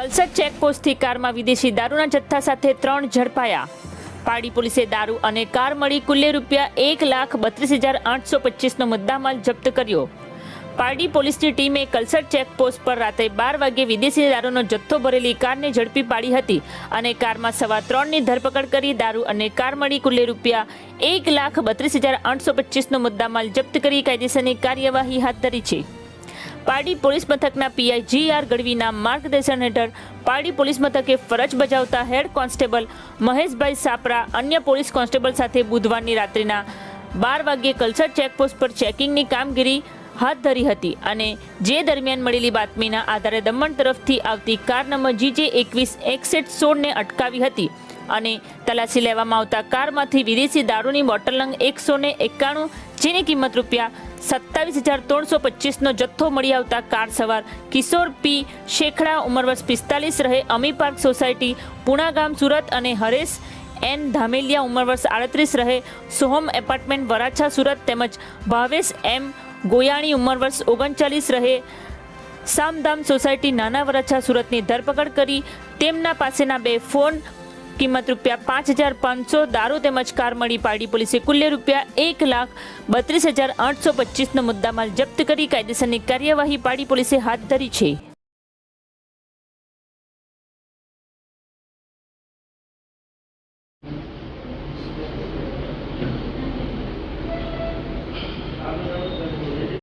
કલસદ ચેકપોસ્ટથી કારમાં વિદેશી દારૂના જથ્થા સાથે ત્રણ ઝડપાયા. પાડી પોલીસે દારૂ અને કાર મળી કુલ્લે રૂપિયા એક લાખ બત્રીસ હજાર આઠસો પચીસનો મુદ્દામાલ જપ્ત કર્યો. પારડી પોલીસની ટીમે કલસર ચેકપોસ્ટ પર રાત્રે બાર વાગે વિદેશી દારૂનો જથ્થો ભરેલી કારને ઝડપી પાડી હતી અને કારમાં સવા ત્રણની ધરપકડ કરી દારૂ અને કાર મળી કુલ્લે રૂપિયા એક લાખ બત્રીસ હજાર આઠસો પચીસનો મુદ્દામાલ જપ્ત કરી કાયદેસરની કાર્યવાહી હાથ ધરી છે. પારડી પોલીસ મથકના પીઆઈ જી આર ગઢવીના માર્ગદર્શન હેઠળ પારડી પોલીસ મથકે ફરજ બજાવતા હેડ કોન્સ્ટેબલ મહેશભાઈ સાપરા અન્ય પોલીસ કોન્સ્ટેબલ સાથે બુધવારની રાત્રિના બાર વાગ્યે કલસર ચેકપોસ્ટ પર ચેકિંગની કામગીરી હાથ ધરી હતી અને જે દરમિયાન મળેલી બાતમીના આધારે દમણ તરફથી આવતી કાર નંબર જીજે એકવીસ એકસઠ સોળને અટકાવી હતી. અને તલાશી લેવામાં આવતા કારમાંથી વિદેશી દારૂની બોટલ નંગ એકસો ને એકાણું, જેની કિંમત રૂપિયા સત્તાવીસ હજાર ત્રણસો પચીસનો જથ્થો મળી આવતા કાર સવાર કિશોર પી શેખડા, ઉંમર વર્ષ પિસ્તાલીસ રહે, અમી પાર્ક સોસાયટી, પુણા ગામ, સુરત અને હરેશ એન ધામેલિયા, ઉંમર વર્ષ આડત્રીસ રહે, સોહમ એપાર્ટમેન્ટ, વરાછા, સુરત તેમજ ભાવેશ એમ ગોયાણી, ઉંમર વર્ષ ઓગણચાલીસ રહે. સામધામ સોસાયટી, નાના વરાછા, સુરતની ધરપકડ કરી તેમના પાસેના બે ફોન કિંમત રૂપિયા પાંચ હજાર પાંચસો દારૂ તેમજ કાર મળી પાડી. પોલીસે કુલ્લે રૂપિયા એક લાખ બત્રીસ હજાર આઠસો પચીસનો મુદ્દામાલ જપ્ત કરી કાયદેસરની કાર્યવાહી પાડી. પોલીસે હાથ ધરી છે.